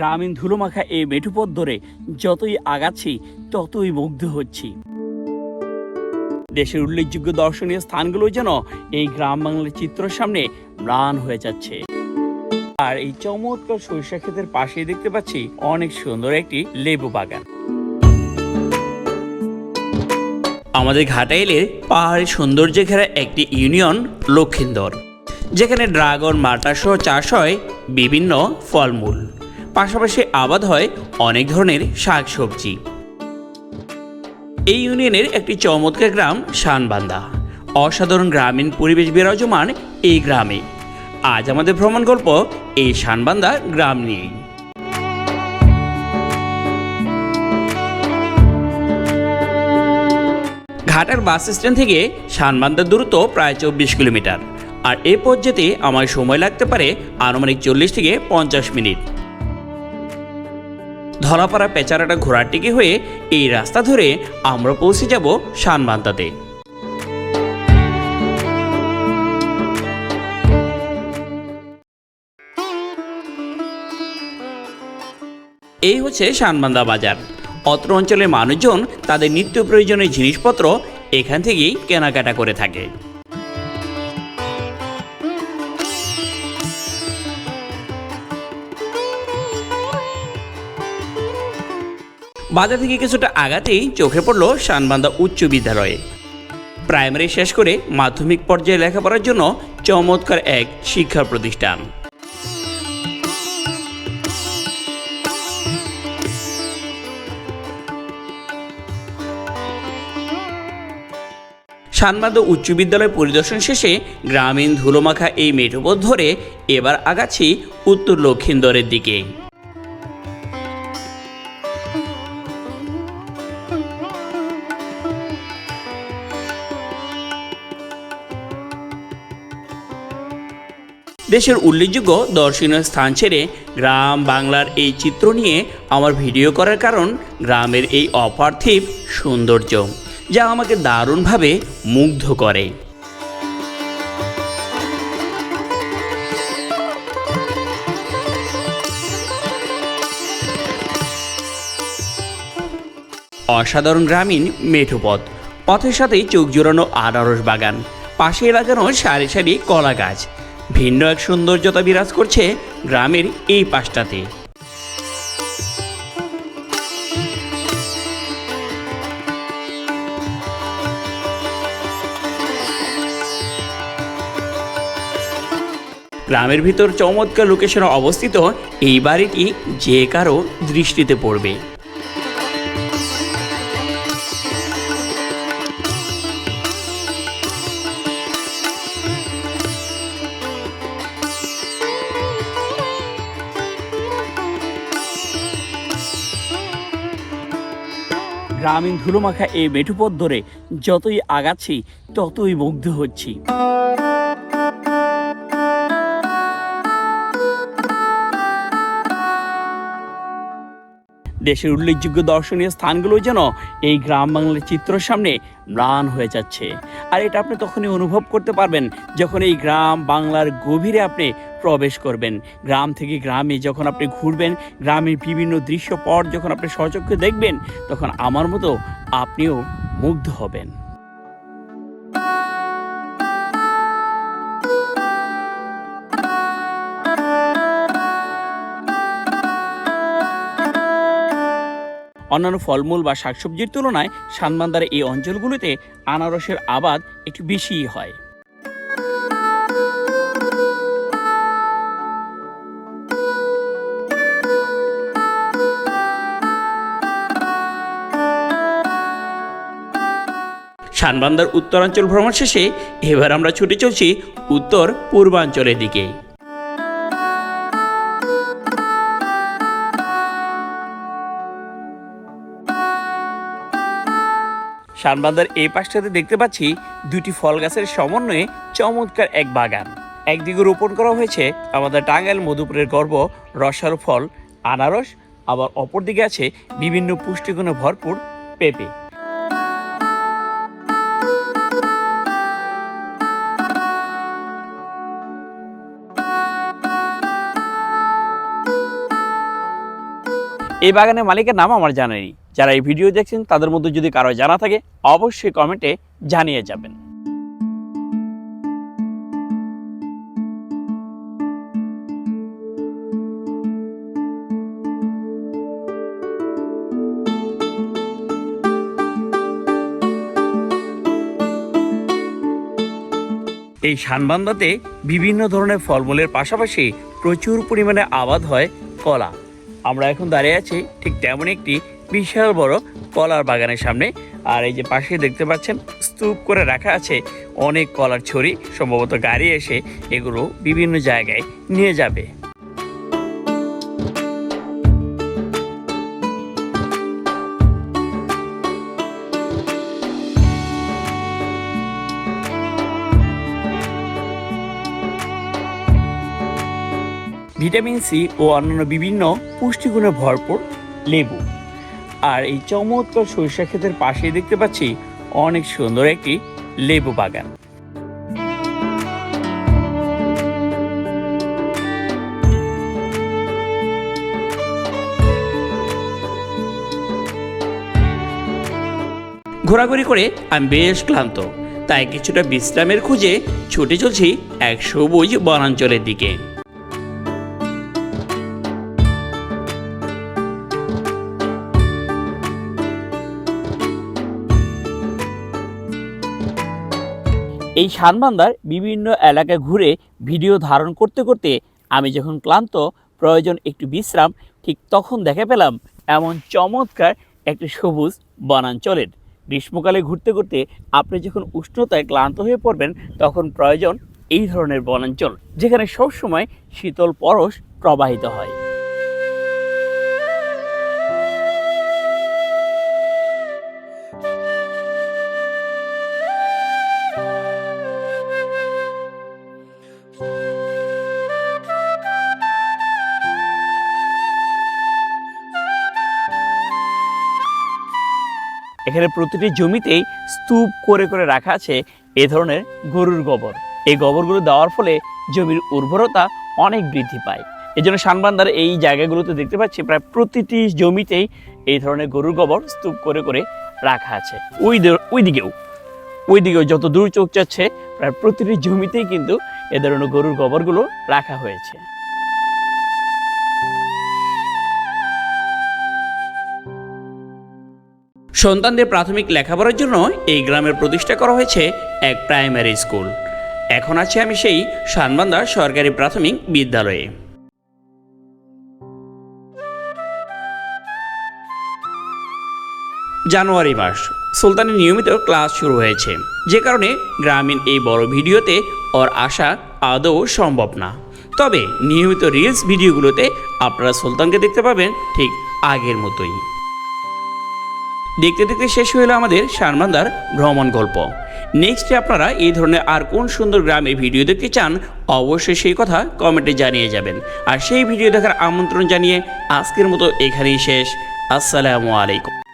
গ্রামীণ ধুলোমাখা এই মেঠুপথ ধরে যতই আগাচ্ছি, ততই মুগ্ধ হচ্ছি। দেশের উল্লেখযোগ্য দর্শনীয় স্থানগুলো যেন এই গ্রাম বাংলার চিত্রের সামনে ম্লান হয়ে যাচ্ছে। আর এই চমৎকার সরিষা ক্ষেতের পাশেই দেখতে পাচ্ছি অনেক সুন্দর একটি লেবু বাগান। আমাদের ঘাটাইলের পাহাড়ি সৌন্দর্যে ঘেরা একটি ইউনিয়ন লক্ষিন্দর, যেখানে ড্রাগন মাল্টা সহ চাষ হয় বিভিন্ন ফলমূল। পাশাপাশি আবাদ হয় অনেক ধরনের শাকসবজি। এই ইউনিয়নের একটি চমৎকার গ্রাম শানবান্দা। অসাধারণ গ্রামীণ পরিবেশ বিরাজমান এই গ্রামে। আজ আমাদের ভ্রমণ গল্প এই শানবান্দা গ্রাম নিয়েই। ঘাটার বাস স্ট্যান্ড থেকে শানবান্দার দূরত্ব প্রায় চব্বিশ কিলোমিটার। আর এ পথ যেতে আমার সময় লাগতে পারে আনুমানিক চল্লিশ থেকে পঞ্চাশ মিনিট। ধলাপাড়া পেচারাটা ঘোড়ার টিকে হয়ে এই রাস্তা ধরে আমরা পৌঁছে যাব শানবান্দাতে এই হচ্ছে শানবান্দা বাজার। অত্র অঞ্চলের মানুষজন তাদের নিত্য প্রয়োজনীয় জিনিসপত্র এখান থেকেই কেনাকাটা করে থাকে। বাজার থেকে কিছুটা আগাতেই চোখে পড়ল শানবান্দা উচ্চ বিদ্যালয়ে। প্রাইমারি শেষ করে মাধ্যমিক পর্যায়ে লেখাপড়ার জন্য চমৎকার এক শিক্ষা প্রতিষ্ঠান। শানবান্দা উচ্চ বিদ্যালয় পরিদর্শন শেষে গ্রামীণ ধুলোমাখা এই মেঠোপথ ধরে এবার আগাচ্ছি উত্তর লক্ষিন্দরের দিকে। দেশের উল্লেখযোগ্য দর্শনীয় স্থান ছেড়ে গ্রাম, বাংলার এই চিত্র নিয়ে আমার ভিডিও করার কারণ গ্রামের এই অপার্থিব সৌন্দর্য, যা আমাকে দারুণভাবে মুগ্ধ করে। অসাধারণ গ্রামীণ মেঠোপথ, পথের সাথেই চোখ জোড়ানো আনারস বাগান পাশে লাগানো সারি সারি কলা গাছ ভিন্ন এক সৌন্দর্যতা বিরাজ করছে গ্রামের এই পাশটাতে। গ্রামের ভিতর চমৎকার লোকেশনে অবস্থিত এই বাড়িটি যে কারও দৃষ্টিতে পড়বে। গ্রামীণ ধুলোমাখা এই মেঠুপথ ধরে যতই আগাচ্ছি ততই মুগ্ধ হচ্ছি। দেশের উল্লেখযোগ্য দর্শনীয় স্থানগুলো যেন এই গ্রাম বাংলার চিত্রর সামনে ম্লান হয়ে যাচ্ছে। আর এটা আপনি তখনই অনুভব করতে পারবেন যখন এই গ্রাম বাংলার গভীরে আপনি প্রবেশ করবেন। গ্রাম থেকে গ্রামে যখন আপনি ঘুরবেন, গ্রামের বিভিন্ন দৃশ্যপট যখন আপনি সচক্ষে দেখবেন, তখন আমার মতো আপনিও মুগ্ধ হবেন। অন্যান্য ফলমূল বা শাকসবজির তুলনায় সানমান্দার এই অঞ্চলগুলোতে আনারসের আবাদ একটু বেশিই হয়। সানবান্দার উত্তরাঞ্চল ভ্রমণ শেষে এবার আমরা ছুটে চলছি উত্তর পূর্বাঞ্চলের দিকে। শানবান্দার এই পাশটাতে দেখতে পাচ্ছি দুটি ফল গাছের সমন্বয়ে চমৎকার এক বাগান। একদিকে রোপণ করা হয়েছে আমাদের টাঙ্গাইল মধুপুরের গর্ব রসার ফল, আনারস, আবার অপরদিকে আছে বিভিন্ন পুষ্টিগুণে ভরপুর পেঁপে। এই বাগানের মালিকের নাম আমার জানা নেই। যারা এই ভিডিও দেখছেন, তাদের মধ্যে যদি কারও জানা থাকে, অবশ্যই কমেন্টে জানিয়ে যাবেন। এই শানবান্দাতে বিভিন্ন ধরনের ফলমূলের পাশাপাশি প্রচুর পরিমাণে আবাদ হয় কলা। আমরা এখন দাঁড়িয়ে আছি ঠিক তেমন একটি বিশাল বড় কলার বাগানের সামনে। আর এই যে পাশে দেখতে পাচ্ছেন, স্তূপ করে রাখা আছে অনেক কলার ছড়ি। সম্ভবত গাড়ি এসে এগুলো বিভিন্ন জায়গায় নিয়ে যাবে। ভিটামিন সি ও অন্যান্য বিভিন্ন পুষ্টিগুণে ভরপুর লেবু। আর এই চমৎকার সরিষা ক্ষেতের পাশে দেখতে পাচ্ছি অনেক সুন্দর একটি লেবু বাগান। ঘোরাঘুরি করে আমি বেশ ক্লান্ত, তাই কিছুটা বিশ্রামের খুঁজে ছুটে চলছি এক সবুজ বনাঞ্চলের দিকে। এই শানবান্দার বিভিন্ন এলাকা ঘুরে ভিডিও ধারণ করতে করতে আমি যখন ক্লান্ত, প্রয়োজন একটু বিশ্রাম, ঠিক তখন দেখে পেলাম এমন চমৎকার একটি সবুজ বনাঞ্চলের। গ্রীষ্মকালে ঘুরতে ঘুরতে আপনি যখন উষ্ণতায় ক্লান্ত হয়ে পড়বেন, তখন প্রয়োজন এই ধরনের বনাঞ্চল, যেখানে সবসময় শীতল পরশ প্রবাহিত হয়। এখানে প্রতিটি জমিতেই স্তূপ করে করে রাখা আছে এ ধরনের গরুর গোবর। এই গোবরগুলো দেওয়ার ফলে জমির উর্বরতা অনেক বৃদ্ধি পায়। এই জন্য সানবান্দার এই জায়গাগুলোতে দেখতে পাচ্ছি প্রায় প্রতিটি জমিতেই এই ধরনের গরুর গোবর স্তূপ করে করে রাখা আছে। ওই ওই দিকেও ওই দিকেও যত দূর চোখ যাচ্ছে, প্রায় প্রতিটি জমিতেই কিন্তু এ ধরনের গরুর গোবরগুলো রাখা হয়েছে। সন্তানদের প্রাথমিক লেখাপড়ার জন্য এই গ্রামের প্রতিষ্ঠা করা হয়েছে এক প্রাইমারি স্কুল। এখন আছে আমি সেই শানবান্দা সরকারি প্রাথমিক বিদ্যালয়ে। জানুয়ারি মাস সুলতানের নিয়মিত ক্লাস শুরু হয়েছে। যে কারণে গ্রামীণ এই বড় ভিডিওতে ওর আসা আদৌ সম্ভব না। তবে নিয়মিত রিলস ভিডিওগুলোতে আপনারা সুলতানকে দেখতে পাবেন ঠিক আগের মতোই। দেখতে দেখতে শেষ হলো আমাদের শারমান্দার ভ্রমণ গল্প। নেক্সটে আপনারা এই ধরনের আর কোন সুন্দর গ্রামে ভিডিও দেখতে চান, অবশ্যই সেই কথা কমেন্টে জানিয়ে যাবেন। আর সেই ভিডিও দেখার আমন্ত্রণ জানিয়ে আজকের মতো এখানেই শেষ। আসসালামু আলাইকুম।